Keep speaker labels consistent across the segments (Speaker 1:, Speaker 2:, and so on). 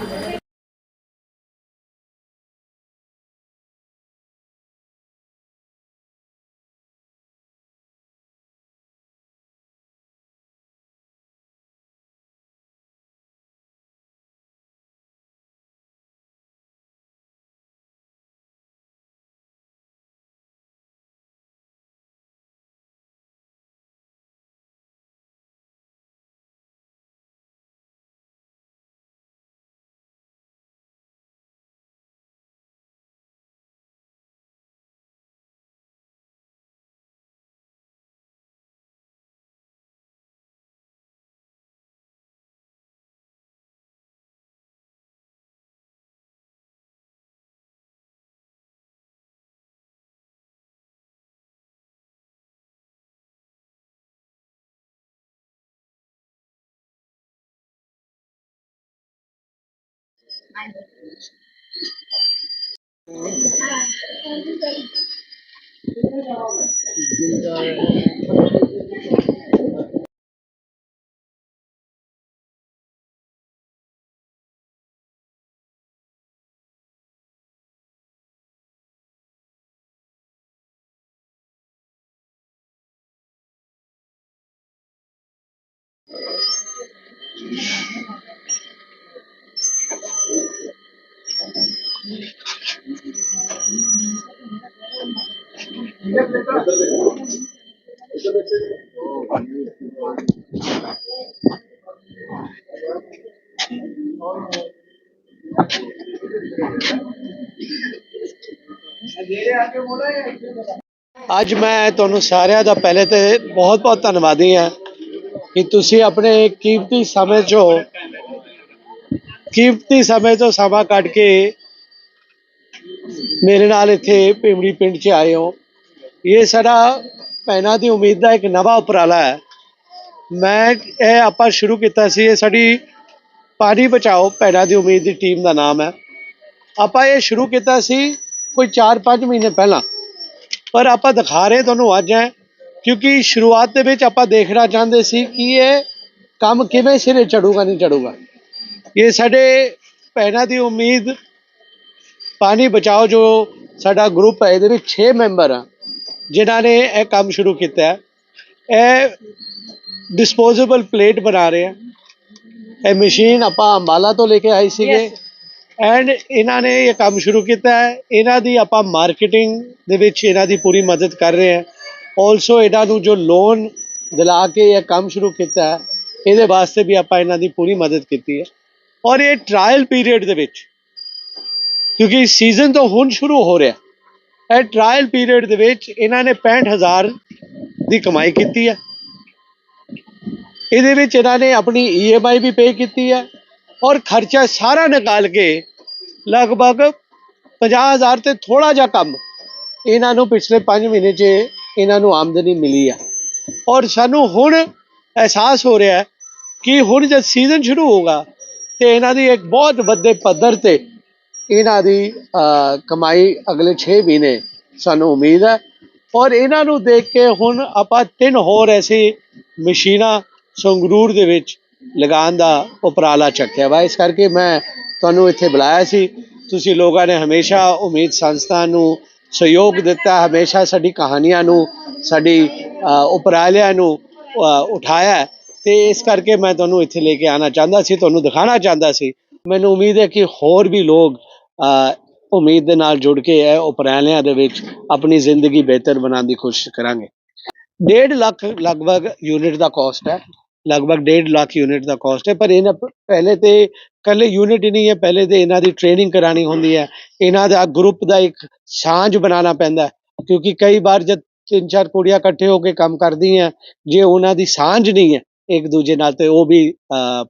Speaker 1: Thank you. Thank you. ਅੱਜ ਮੈਂ ਤੁਹਾਨੂੰ ਸਾਰਿਆਂ ਦਾ ਪਹਿਲੇ ਤੇ ਬਹੁਤ ਬਹੁਤ ਧੰਨਵਾਦੀ ਹਾਂ ਕਿ ਤੁਸੀਂ ਆਪਣੇ ਕੀਮਤੀ ਸਮੇਂ ਚੋਂ ਕੀਮਤੀ ਸਮੇਂ ਤੋਂ ਸਮਾਂ ਕੱਢ ਕੇ ਮੇਰੇ ਨਾਲ ਇੱਥੇ ਭਿਮੜੀ ਪਿੰਡ 'ਚ ਆਏ ਹੋ। ਇਹ ਸਾਡਾ ਭੈਣਾਂ ਦੀ ਉਮੀਦ ਦਾ ਇੱਕ ਨਵਾਂ ਉਪਰਾਲਾ ਹੈ। ਮੈਂ ਇਹ ਆਪਾਂ ਸ਼ੁਰੂ ਕੀਤਾ ਸੀ, ਇਹ ਸਾਡੀ ਪਾਣੀ ਬਚਾਓ ਭੈਣਾਂ ਦੀ ਉਮੀਦ ਦੀ ਟੀਮ ਦਾ ਨਾਮ ਹੈ। ਆਪਾਂ ਇਹ ਸ਼ੁਰੂ ਕੀਤਾ ਸੀ ਕੋਈ 4-5 ਮਹੀਨੇ ਪਹਿਲਾਂ, ਪਰ ਆਪਾਂ ਦਿਖਾ ਰਹੇ ਤੁਹਾਨੂੰ ਅੱਜ ਹੈ, ਕਿਉਂਕਿ ਸ਼ੁਰੂਆਤ ਦੇ ਵਿੱਚ ਆਪਾਂ ਦੇਖਣਾ ਚਾਹੁੰਦੇ ਸੀ ਕਿ ਇਹ ਕੰਮ ਕਿਵੇਂ ਸਿਰੇ ਚੜੂਗਾ, ਨਹੀਂ ਚੜੂਗਾ। ਇਹ ਸਾਡੇ ਭੈਣਾਂ ਦੀ ਉਮੀਦ, ਪਾਣੀ ਬਚਾਓ ਜੋ ਸਾਡਾ ਗਰੁੱਪ ਹੈ, ਇਹਦੇ ਵਿੱਚ 6 ਮੈਂਬਰ ਆ। ਜਿਨ੍ਹਾਂ ਨੇ ਇਹ ਕੰਮ ਸ਼ੁਰੂ ਕੀਤਾ ਹੈ ਇਹ ਡਿਸਪੋਜ਼ੇਬਲ ਪਲੇਟ ਬਣਾ ਰਹੇ ਆ ਇਹ ਮਸ਼ੀਨ ਆਪਾਂ ਅੰਬਾਲਾ ਤੋਂ ਲੈ ਕੇ ਆਏ ਸੀਗੇ। ਐਂਡ ਇਹਨਾਂ ਨੇ ਇਹ ਕੰਮ ਸ਼ੁਰੂ ਕੀਤਾ ਹੈ। ਇਹਨਾਂ ਦੀ ਆਪਾਂ ਮਾਰਕੀਟਿੰਗ ਦੇ ਵਿੱਚ ਇਹਨਾਂ ਦੀ ਪੂਰੀ ਮਦਦ ਕਰ ਰਹੇ ਹਾਂ। ਆਲਸੋ ਇਹਨਾਂ ਨੂੰ ਜੋ ਲੋਨ ਦਿਲਾ ਕੇ ਇਹ ਕੰਮ ਸ਼ੁਰੂ ਕੀਤਾ ਹੈ ਇਹਦੇ ਵਾਸਤੇ ਵੀ ਆਪਾਂ ਇਹਨਾਂ ਦੀ ਪੂਰੀ ਮਦਦ ਕੀਤੀ ਹੈ। ਔਰ ਇਹ ਟ੍ਰਾਇਲ ਪੀਰੀਅਡ ਦੇ ਵਿੱਚ ਕਿਉਂਕਿ ਸੀਜ਼ਨ ਤਾਂ ਹੁਣ ਸ਼ੁਰੂ ਹੋ ਰਿਹਾ। ਇਹ ਟ੍ਰਾਇਲ ਪੀਰੀਅਡ ਦੇ ਵਿੱਚ ਇਹਨਾਂ ਨੇ 65000 ਦੀ ਕਮਾਈ ਕੀਤੀ ਹੈ। ਇਹਦੇ ਵਿੱਚ ਇਹਨਾਂ ਨੇ ਆਪਣੀ ਈਐਮਆਈ ਵੀ ਪੇ ਕੀਤੀ ਹੈ ਔਰ ਖਰਚਾ ਸਾਰਾ ਨਿਕਾਲ ਕੇ ਲਗਭਗ 50000 ਤੇ ਥੋੜਾ ਜਿਹਾ ਕੰਮ ਇਹਨਾਂ ਨੂੰ ਪਿਛਲੇ 5 ਮਹੀਨੇ 'ਚ ਇਹਨਾਂ ਨੂੰ ਆਮਦਨੀ ਮਿਲੀ ਆ ਔਰ ਸਾਨੂੰ ਹੁਣ ਅਹਿਸਾਸ ਹੋ ਰਿਹਾ ਹੈ ਕਿ ਹੁਣ ਜਦ ਸੀਜ਼ਨ ਸ਼ੁਰੂ ਹੋਗਾ ਤੇ ਇਹਨਾਂ ਦੀ ਇੱਕ ਬਹੁਤ ਵੱਡੇ ਪੱਧਰ ਤੇ ਇਹਨਾਂ ਦੀ ਕਮਾਈ ਅਗਲੇ 6 ਮਹੀਨੇ ਸਾਨੂੰ ਉਮੀਦ ਹੈ। ਔਰ ਇਹਨਾਂ ਨੂੰ ਦੇਖ ਕੇ ਹੁਣ ਆਪਾਂ ਤਿੰਨ ਹੋਰ ਐਸੀ ਮਸ਼ੀਨਾਂ ਸੰਗਰੂਰ ਦੇ ਵਿੱਚ ਲਗਾਉਣ ਦਾ ਉਪਰਾਲਾ ਚੱਕਿਆ ਵਾ। ਇਸ ਕਰਕੇ ਮੈਂ ਤੁਹਾਨੂੰ ਇੱਥੇ ਬੁਲਾਇਆ ਸੀ। ਤੁਸੀਂ ਲੋਕਾਂ ਨੇ ਹਮੇਸ਼ਾ ਉਮੀਦ ਸੰਸਥਾ ਨੂੰ ਸਹਿਯੋਗ ਦਿੱਤਾ, ਹਮੇਸ਼ਾ ਸਾਡੀ ਕਹਾਣੀਆਂ ਨੂੰ, ਸਾਡੀ ਉਪਰਾਲਿਆਂ ਨੂੰ ਉਠਾਇਆ। ਹੈ ਤੇ ਇਸ ਕਰਕੇ ਮੈਂ ਤੁਹਾਨੂੰ ਇੱਥੇ ਲੈ ਕੇ ਆਣਾ ਚਾਹੁੰਦਾ ਸੀ, ਤੁਹਾਨੂੰ ਦਿਖਾਣਾ ਚਾਹੁੰਦਾ ਸੀ। ਮੈਨੂੰ ਉਮੀਦ ਹੈ ਕਿ ਹੋਰ ਵੀ ਲੋਕ ਉਮੀਦ ਦੇ ਨਾਲ ਜੁੜ ਕੇ ਇਹ ਉਪਰਾਲਿਆਂ ਦੇ ਵਿੱਚ ਆਪਣੀ ਜ਼ਿੰਦਗੀ ਬਿਹਤਰ ਬਣਾਉਣ ਦੀ ਕੋਸ਼ਿਸ਼ ਕਰਾਂਗੇ। 1.5 ਲੱਖ ਲਗਭਗ ਯੂਨਿਟ ਦਾ ਕਾਸਟ ਹੈ। ਲਗਭਗ 1.5 ਲੱਖ ਯੂਨਿਟ ਦਾ ਕਾਸਟ ਹੈ। ਪਰ ਇਹਨਾਂ, ਪਹਿਲੇ ਤੇ ਕੱਲੇ ਯੂਨਿਟ ਹੀ ਨਹੀਂ ਹੈ। ਪਹਿਲੇ ਤੇ ਇਹਨਾਂ ਦੀ ਟ੍ਰੇਨਿੰਗ ਕਰਾਣੀ ਹੁੰਦੀ ਹੈ। ਇਹਨਾਂ ਦਾ ਗਰੁੱਪ ਦਾ ਇੱਕ ਸਾਂਝ ਬਣਾਉਣਾ ਪੈਂਦਾ ਕਿਉਂਕਿ ਕਈ ਵਾਰ ਜਦ ਤਿੰਨ ਚਾਰ ਕੁੜੀਆਂ ਇਕੱਠੇ ਹੋ ਕੇ ਕੰਮ ਕਰਦੀਆਂ, ਜੇ ਉਹਨਾਂ ਦੀ ਸਾਂਝ ਨਹੀਂ ਹੈ ਇੱਕ ਦੂਜੇ ਨਾਲ ਤੇ ਉਹ ਵੀ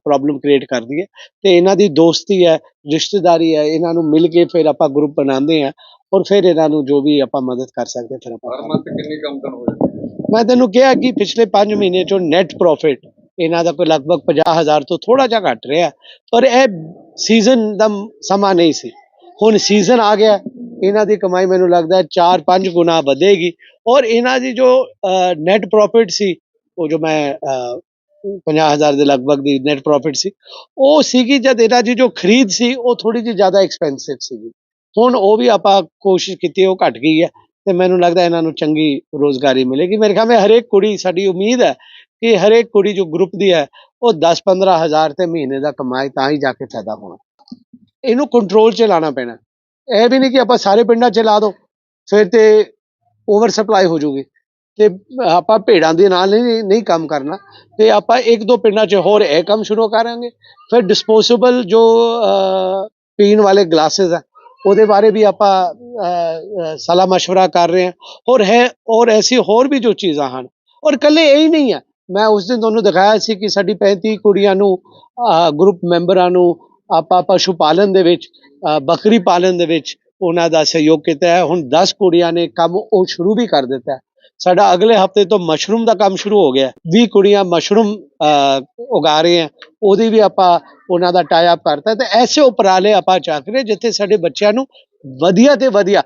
Speaker 1: ਪ੍ਰੋਬਲਮ ਕ੍ਰੀਏਟ ਕਰਦੀ ਹੈ। ਤੇ ਇਹਨਾਂ ਦੀ ਦੋਸਤੀ ਹੈ ਰਿਸ਼ਤੇਦਾਰੀ ਹੈ ਇਹਨਾਂ ਨੂੰ ਮਿਲ ਕੇ ਫਿਰ ਆਪਾਂ ਗਰੁੱਪ ਬਣਾਉਂਦੇ ਆ ਔਰ ਫਿਰ ਇਹਨਾਂ ਨੂੰ ਜੋ ਵੀ ਆਪਾਂ ਮਦਦ ਕਰ ਸਕਦੇ ਫਿਰ ਆਪਾਂ
Speaker 2: ਹਰ ਮੰਥ ਕਿੰਨੀ ਕੰਮ ਕਰਨ ਹੋ ਜਾਂਦੀ
Speaker 1: ਮੈਂ ਤੈਨੂੰ ਕਿਹਾ ਕਿ ਪਿਛਲੇ 5 ਮਹੀਨੇ ਚੋਂ ਨੈਟ ਪ੍ਰੋਫਿਟ ਇਹਨਾਂ ਦਾ ਕੋਈ ਲਗਭਗ 50000 ਤੋਂ ਥੋੜਾ ਜਿਹਾ ਘਟ ਰਿਹਾ ਪਰ ਇਹ ਸੀਜ਼ਨ ਦਾ ਸਮਾਂ ਨਹੀਂ ਸੀ। ਹੁਣ ਸੀਜ਼ਨ ਆ ਗਿਆ ਇਹਨਾਂ ਦੀ ਕਮਾਈ ਮੈਨੂੰ ਲੱਗਦਾ 4-5 ਗੁਣਾ ਵਧੇਗੀ ਔਰ ਇਹਨਾਂ ਦੀ ਜੋ ਨੈਟ ਪ੍ਰੋਫਿਟ ਸੀ ਉਹ ਜੋ ਮੈਂ 50000 ਦੇ ਲਗਭਗ ਦੀ ਨੈਟ ਪ੍ਰੋਫਿਟ ਸੀ। ਉਹ ਸੀਗੀ ਜਦ ਇਹਨਾਂ ਦੀ ਜੋ ਖਰੀਦ ਸੀ, ਉਹ ਥੋੜੀ ਜਿਹੀ ਜ਼ਿਆਦਾ ਐਕਸਪੈਂਸਿਵ ਸੀਗੀ। ਹੁਣ ਉਹ ਵੀ ਆਪਾਂ ਕੋਸ਼ਿਸ਼ ਕੀਤੀ, ਉਹ ਘਟ ਗਈ ਹੈ ਤੇ ਮੈਨੂੰ ਲੱਗਦਾ ਇਹਨਾਂ ਨੂੰ ਚੰਗੀ ਰੋਜ਼ਗਾਰੀ ਮਿਲੇਗੀ। ਮੇਰੇ ਖਿਆਲ ਵਿੱਚ ਹਰੇਕ ਕੁੜੀ, ਸਾਡੀ ਉਮੀਦ ਹੈ ਕਿ ਹਰੇਕ ਕੁੜੀ ਜੋ ਗਰੁੱਪ ਦੀ ਹੈ, ਉਹ 10-15 ਹਜ਼ਾਰ ਤੇ ਮਹੀਨੇ ਦਾ ਕਮਾਏ, ਤਾਂ ਹੀ ਜਾ ਕੇ ਫਾਇਦਾ ਹੋਣਾ। ਇਹਨੂੰ ਕੰਟਰੋਲ 'ਚ ਲਾਣਾ ਪੈਣਾ। ਇਹ ਵੀ ਨਹੀਂ ਕਿ ਆਪਾਂ ਸਾਰੇ ਪਿੰਡਾਂ 'ਚ ਲਾ ਦੋ, ਫਿਰ ਤੇ ਓਵਰ ਸਪਲਾਈ ਹੋ ਜਾਊਗੀ। ਤੇ ਆਪਾਂ ਭੇੜਾਂ ਦੇ ਨਾਲ ਨਹੀਂ ਨਹੀਂ ਕੰਮ ਕਰਨਾ। ਤੇ ਆਪਾਂ ਇੱਕ ਦੋ ਪਿੰਡਾਂ 'ਚ ਹੋਰ ਇਹ ਕੰਮ ਸ਼ੁਰੂ ਕਰਾਂਗੇ। ਫਿਰ ਡਿਸਪੋਸੇਬਲ ਜੋ ਪੀਣ ਵਾਲੇ ਗਲਾसेस ਆ, ਉਹਦੇ ਬਾਰੇ ਵੀ ਆਪਾਂ ਸਲਾਹ ਮਸ਼ਵਰਾ ਕਰ ਰਹੇ ਹਾਂ। ਔਰ ਹੈ, ਔਰ ਐਸੀ ਹੋਰ ਵੀ ਜੋ ਚੀਜ਼ਾਂ ਹਨ। ਔਰ ਕੱਲੇ ਇਹ ਹੀ ਨਹੀਂ ਹੈ। ਮੈਂ ਉਸ ਦਿਨ ਤੁਹਾਨੂੰ ਦਿਖਾਇਆ ਸੀ ਕਿ ਸਾਡੀ 35 ਕੁੜੀਆਂ ਨੂੰ ਗਰੁੱਪ ਮੈਂਬਰਾਂ ਨੂੰ ਆਪਾਂ ਪਸ਼ੂ ਪਾਲਣ ਦੇ ਵਿੱਚ ਬੱਕਰੀ ਪਾਲਣ ਦੇ ਵਿੱਚ ਉਹਨਾਂ ਦਾ ਸਹਿਯੋਗ ਕੀਤਾ ਹੈ। ਹੁਣ 10 ਕੁੜੀਆਂ ਨੇ ਕੰਮ ਉਹ ਸ਼ੁਰੂ ਵੀ ਕਰ ਦਿੱਤਾ ਸਾਡਾ ਅਗਲੇ ਹਫ਼ਤੇ ਤੋਂ ਮਸ਼ਰੂਮ ਦਾ ਕੰਮ ਸ਼ੁਰੂ ਹੋ ਗਿਆ 20 ਕੁੜੀਆਂ ਮਸ਼ਰੂਮ ਉਗਾ ਰਹੇ ਹੈ। ਉਹਦੀ ਵੀ ਆਪਾਂ ਉਹਨਾਂ ਦਾ ਟਾਈ ਅਪ ਕਰਤਾ ਤੇ ਐਸੇ ਉਪਰਾਲੇ ਆਪਾਂ ਚੱਕ ਰਹੇ ਜਿੱਥੇ ਸਾਡੇ ਬੱਚਿਆਂ ਨੂੰ ਵਧੀਆ ਤੇ ਵਧੀਆ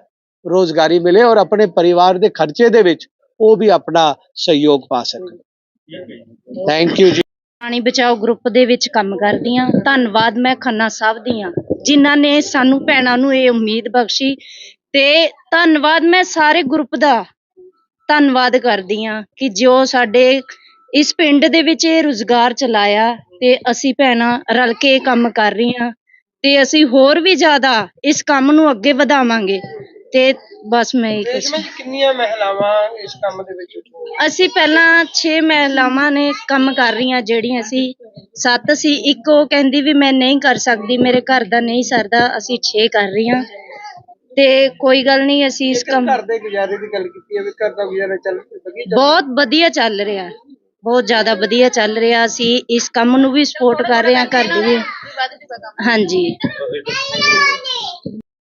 Speaker 1: ਰੋਜ਼ਗਾਰੀ ਮਿਲੇ ਔਰ ਆਪਣੇ ਪਰਿਵਾਰ ਦੇ ਖਰਚੇ ਦੇ ਵਿੱਚ ਉਹ ਵੀ ਆਪਣਾ ਸਹਿਯੋਗ ਪਾ ਸਕਣ। ਥੈਂਕ ਯੂ ਜੀ।
Speaker 3: ਪਾਣੀ ਬਚਾਓ ਗਰੁੱਪ ਦੇ ਵਿੱਚ ਕੰਮ ਕਰਦੀ ਹਾਂ ਧੰਨਵਾਦ ਮੈਂ ਖੰਨਾ ਸਾਹਿਬ ਦੀ ਹਾਂ। ਜਿਨ੍ਹਾਂ ਨੇ ਸਾਨੂੰ ਭੈਣਾਂ ਨੂੰ ਇਹ ਉਮੀਦ ਬਖਸ਼ੀ ਤੇ ਧੰਨਵਾਦ ਮੈਂ ਸਾਰੇ ਗਰੁੱਪ ਦਾ। ਧੰਨਵਾਦ ਕਰਦੀ ਹਾਂ ਕਿ ਜੋ ਸਾਡੇ ਇਸ ਪਿੰਡ ਦੇ ਵਿੱਚ ਇਹ ਰੁਜ਼ਗਾਰ ਚਲਾਇਆ ਤੇ ਅਸੀਂ ਭੈਣਾਂ ਰਲ ਕੇ ਇਹ ਕੰਮ ਕਰ ਰਹੀਆਂ ਤੇ ਅਸੀਂ ਹੋਰ ਵੀ ਜ਼ਿਆਦਾ ਇਸ ਕੰਮ ਨੂੰ ਅੱਗੇ ਵਧਾਵਾਂਗੇ ਤੇ ਬਸ ਮੈਂ ਇਹ ਕੁਛ
Speaker 4: ਕਿੰਨੀਆਂ ਮਹਿਲਾਵਾਂ ਇਸ ਕੰਮ ਦੇ ਵਿੱਚ
Speaker 3: ਅਸੀਂ ਪਹਿਲਾਂ 6 ਮਹਿਲਾਵਾਂ ਨੇ ਕੰਮ ਕਰ ਰਹੀਆਂ ਜਿਹੜੀਆਂ ਸੀ ਸੱਤ ਸੀ। ਇੱਕ ਉਹ ਕਹਿੰਦੀ ਵੀ ਮੈਂ ਨਹੀਂ ਕਰ ਸਕਦੀ ਮੇਰੇ ਘਰ ਦਾ ਨਹੀਂ ਸਰਦਾ ਅਸੀਂ 6 ਕਰ ਰਹੀਆਂ। ਤੇ ਕੋਈ ਗੱਲ ਨਹੀਂ ਅਸੀਂ ਇਸ ਕੰਮ
Speaker 4: ਘਰ ਦੇ ਗੁਜ਼ਾਰੇ ਦੀ ਗੱਲ ਕੀਤੀ ਹੈ ਵੀ ਘਰ ਦਾ ਗੁਜ਼ਾਰਾ ਚੱਲ ਵਧੀਆ ਚੱਲ
Speaker 3: ਬਹੁਤ ਵਧੀਆ ਚੱਲ ਰਿਹਾ ਬਹੁਤ ਜ਼ਿਆਦਾ ਵਧੀਆ ਚੱਲ ਰਿਹਾ ਅਸੀਂ ਇਸ ਕੰਮ ਨੂੰ ਵੀ ਸਪੋਰਟ ਕਰ ਰਹੇ ਹਾਂ ਘਰ ਦੀ ਵੀ। ਹਾਂਜੀ।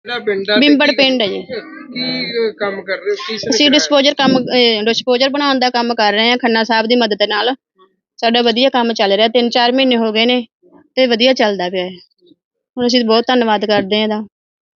Speaker 4: ਜਿਹੜਾ ਪਿੰਡ ਆ
Speaker 5: ਬਿੰਬੜ ਪਿੰਡ ਹੈ ਜੀ।
Speaker 4: ਕੀ ਕੰਮ ਕਰ ਰਹੇ ਹੋ? ਕੀ
Speaker 5: ਅਸੀਂ ਡਿਸਪੋਜ਼ਰ ਕੰਮ ਡਿਸਪੋਜ਼ਰ ਬਣਾਉਣ ਦਾ ਕੰਮ ਕਰ ਰਹੇ ਹਾਂ ਖੰਨਾ ਸਾਹਿਬ ਦੀ ਮਦਦ ਨਾਲ। ਸਾਡਾ ਵਧੀਆ ਕੰਮ ਚੱਲ ਰਿਹਾ 3-4 ਮਹੀਨੇ ਹੋ ਗਏ ਨੇ ਤੇ ਵਧੀਆ ਚੱਲਦਾ ਪਿਆ ਹੈ। ਹੁਣ ਅਸੀਂ ਬਹੁਤ ਧੰਨਵਾਦ ਕਰਦੇ ਹਾਂ ਇਹਦਾ।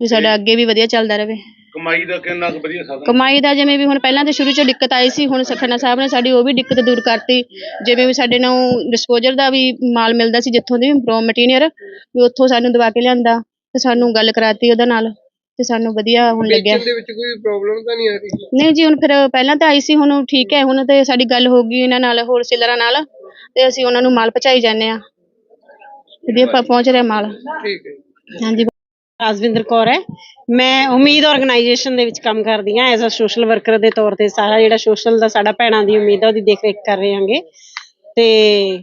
Speaker 5: ਵੀ ਸਾਡਾ ਅੱਗੇ ਵੀ ਵਧੀਆ ਚੱਲਦਾ ਰਹੇ।
Speaker 2: ਕਮਾਈ ਦਾ ਕਿੰਨਾ ਕੁ ਵਧੀਆ ਸਾਧਨ।
Speaker 5: ਕਮਾਈ ਦਾ ਜਿਵੇਂ ਵੀ ਹੁਣ ਪਹਿਲਾਂ ਤੇ ਸ਼ੁਰੂ ਚ ਦਿੱਕਤ ਆਈ ਸੀ ਹੁਣ ਸਖਣਾ ਸਾਹਿਬ ਨੇ ਸਾਡੀ ਉਹ ਵੀ ਦਿੱਕਤ ਦੂਰ ਕਰਤੀ। ਜਿਵੇਂ ਵੀ ਸਾਡੇ ਨੂੰ ਡਿਸਪੋਜ਼ਰ ਦਾ ਵੀ ਮਾਲ ਮਿਲਦਾ ਸੀ ਜਿੱਥੋਂ ਦੀ ਰੋ ਮਟੀਰੀਅਲ ਵੀ ਉੱਥੋਂ ਸਾਨੂੰ ਦਵਾ ਕੇ ਲਿਆਂਦਾ ਤੇ ਸਾਨੂੰ ਗੱਲ ਕਰਾਤੀ ਉਹਦੇ ਨਾਲ ਤੇ ਸਾਨੂੰ ਵਧੀਆ ਹੁਣ ਲੱਗਿਆ।
Speaker 4: ਵੇਚਣ ਦੇ ਵਿੱਚ ਕੋਈ ਪ੍ਰੋਬਲਮ ਤਾਂ ਨਹੀਂ ਆ ਰਹੀ?
Speaker 5: ਨਹੀਂ ਜੀ ਹੁਣ ਫਿਰ ਪਹਿਲਾਂ ਤਾਂ ਆਈ ਸੀ ਹੁਣ ਠੀਕ ਹੈ ਹੁਣ ਤੇ ਸਾਡੀ ਗੱਲ ਹੋ ਗਈ ਇਹਨਾਂ ਨਾਲ ਹੋਲਸੇਲਰਾਂ ਨਾਲ ਤੇ ਅਸੀਂ ਉਹਨਾਂ ਨੂੰ ਮਾਲ ਪਹੁੰਚਾਈ ਜਾਂਦੇ ਆ ਵਧੀਆ ਪ- ਪਹੁੰਚ ਰਿਹਾ ਮਾਲ।
Speaker 4: ਠੀਕ ਹੈ
Speaker 5: ਹਾਂਜੀ
Speaker 6: ਰਾਜਵਿੰਦਰ ਕੌਰ ਹੈ। ਮੈਂ ਉਮੀਦ ਆਰਗੇਨਾਈਜੇਸ਼ਨ ਦੇ ਵਿੱਚ ਕੰਮ ਕਰਦੀ ਹਾਂ ਐਜ਼ ਅ ਸੋਸ਼ਲ ਵਰਕਰ ਦੇ ਤੌਰ ਤੇ। ਸਾਰਾ ਜਿਹੜਾ ਸੋਸ਼ਲ ਦਾ ਸਾਡਾ ਭੈਣਾਂ ਦੀ ਉਮੀਦ ਹੈ ਉਹਦੀ ਦੇਖਰੇਖ ਕਰ ਰਹੇ ਹਾਂਗੇ। ਤੇ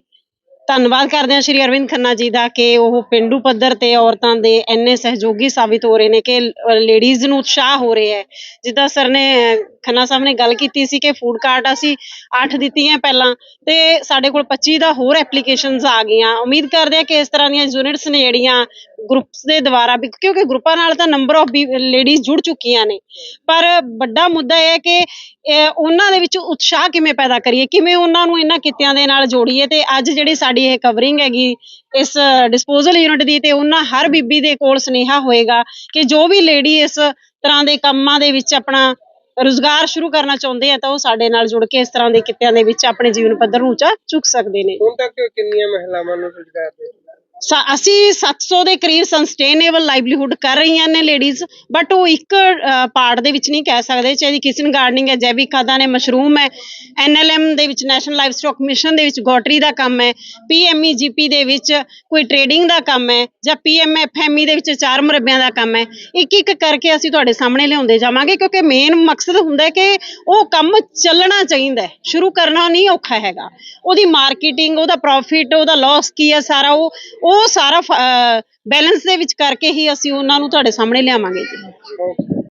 Speaker 6: ਧੰਨਵਾਦ ਕਰਦੇ ਹਾਂ ਸ਼੍ਰੀ ਅਰਵਿੰਦ ਖੰਨਾ ਜੀ ਦਾ ਕਿ ਉਹ ਪਿੰਡੂ ਪੱਧਰ ਤੇ ਔਰਤਾਂ ਦੇ ਐਨੇ ਸਹਿਯੋਗੀ ਸਾਬਿਤ ਹੋ ਰਹੇ ਨੇ ਕਿ ਲੇਡੀਜ਼ ਨੂੰ ਉਤਸ਼ਾਹ ਹੋ ਰਿਹਾ ਹੈ। ਜਿੱਦਾਂ ਸਰ ਨੇ ਖੰਨਾ ਸਾਹਿਬ ਨੇ ਗੱਲ ਕੀਤੀ ਸੀ ਕਿ ਫੂਡ ਕਾਰਟ ਅਸੀਂ 8 ਦਿੱਤੀਆਂ ਪਹਿਲਾਂ ਤੇ ਸਾਡੇ ਕੋਲ 25 ਦਾ ਹੋਰ ਐਪਲੀਕੇਸ਼ਨਸ ਆ ਗਈਆਂ। ਉਮੀਦ ਕਰਦੇ ਹਾਂ ਕਿ ਇਸ ਤਰ੍ਹਾਂ ਦੀਆਂ ਯੂਨਿਟਸ ਨੇ ਜਿਹੜੀਆਂ ਗਰੁੱਪਸ ਦੇ ਦੁਆਰਾ ਵੀ ਕਿਉਂਕਿ ਗਰੁੱਪਾਂ ਨਾਲ ਤਾਂ ਨੰਬਰ ਆਫ ਲੇਡੀਜ਼ ਜੁੜ ਚੁੱਕੀਆਂ ਨੇ। ਪਰ ਵੱਡਾ ਮੁੱਦਾ ਇਹ ਹੈ ਕਿ ਉਹਨਾਂ ਦੇ ਵਿੱਚ ਉਤਸ਼ਾਹ ਕਿਵੇਂ ਪੈਦਾ ਕਰੀਏ, ਕਿਵੇਂ ਉਹਨਾਂ ਨੂੰ ਇਹਨਾਂ ਕਿੱਤਿਆਂ ਦੇ ਨਾਲ ਜੋੜੀਏ ਤੇ ਅੱਜ ਜਿਹੜੀ ਸਾਡੀ ਇਹ ਕਵਰਿੰਗ ਹੈਗੀ ਇਸ ਡਿਸਪੋਜ਼ਲ ਯੂਨਿਟ ਦੀ ਤੇ ਉਹਨਾਂ ਹਰ ਬੀਬੀ ਦੇ ਕੋਲ ਸੁਨੇਹਾ ਹੋਏਗਾ ਕਿ ਜੋ ਵੀ ਲੇਡੀ ਇਸ ਤਰ੍ਹਾਂ ਦੇ ਕੰਮਾਂ ਦੇ ਵਿੱਚ ਆਪਣਾ ਰੁਜ਼ਗਾਰ ਸ਼ੁਰੂ ਕਰਨਾ ਚਾਹੁੰਦੇ ਆ ਤਾਂ ਉਹ ਸਾਡੇ ਨਾਲ ਜੁੜ ਕੇ ਇਸ ਤਰ੍ਹਾਂ ਦੇ ਕਿੱਤਿਆਂ ਦੇ ਵਿੱਚ ਆਪਣੇ ਜੀਵਨ ਪੱਧਰ ਨੂੰ ਉੱਚਾ ਚੁੱਕ ਸਕਦੇ ਨੇ।
Speaker 4: ਹੁਣ ਤੱਕ ਕਿੰਨੀਆਂ ਮਹਿਲਾਵਾਂ ਨੂੰ ਰੁਜ਼ਗਾਰ ਦੇ
Speaker 6: ਸਾ- ਅਸੀਂ 700 ਦੇ ਕਰੀਬ ਸਸਟੇਨੇਬਲ ਲਾਈਵਲੀਹੁੱਡ ਕਰ ਰਹੀਆਂ ਨੇ ਲੇਡੀਜ਼ ਬਟ ਉਹ ਇੱਕ ਪਾਰਟ ਦੇ ਵਿੱਚ ਨਹੀਂ ਕਹਿ ਸਕਦੇ, ਚਾਹੇ ਕਿਚਨ ਗਾਰਡਨਿੰਗ ਹੈ, ਜੈਵਿਕ ਖਾਦਾਂ ਨੇ, ਮਸ਼ਰੂਮ ਹੈ ਐਨਐਲਐਮ ਦੇ ਵਿੱਚ ਨੈਸ਼ਨਲ ਲਾਈਵ ਸਟਾਕ ਮਿਸ਼ਨ ਦੇ ਵਿੱਚ ਗੋਟਰੀ ਦਾ ਕੰਮ ਹੈ ਪੀਐਮਈਜੀਪੀ ਦੇ ਵਿੱਚ ਕੋਈ ਟ੍ਰੇਡਿੰਗ ਦਾ ਕੰਮ ਹੈ, ਜਾਂ ਪੀਐਮਐਫਐਮਈ ਦੇ ਵਿੱਚ ਚਾਰ ਮੁਰੱਬਿਆਂ ਦਾ ਕੰਮ ਹੈ ਇੱਕ ਇੱਕ ਕਰਕੇ ਅਸੀਂ ਤੁਹਾਡੇ ਸਾਹਮਣੇ ਲਿਆਉਂਦੇ ਜਾਵਾਂਗੇ, ਕਿਉਂਕਿ ਮੇਨ ਮਕਸਦ ਹੁੰਦਾ ਹੈ ਕਿ ਉਹ ਕੰਮ ਚੱਲਣਾ ਚਾਹੀਦਾ ਹੈ, ਸ਼ੁਰੂ ਕਰਨਾ ਨਹੀਂ ਔਖਾ ਹੈਗਾ। ਉਹਦੀ ਮਾਰਕੀਟਿੰਗ ਉਹਦਾ ਪ੍ਰੋਫਿਟ ਉਹਦਾ ਲਾਸ ਕੀ ਹੈ ਸਾਰਾ, ਉਹ ਉਹ ਸਾਰਾ ਬੈਲੈਂਸ ਦੇ ਵਿੱਚ ਕਰਕੇ ਹੀ ਅਸੀਂ ਉਹਨਾਂ ਨੂੰ ਤੁਹਾਡੇ ਸਾਹਮਣੇ ਲਿਆਵਾਂਗੇ ਜੀ।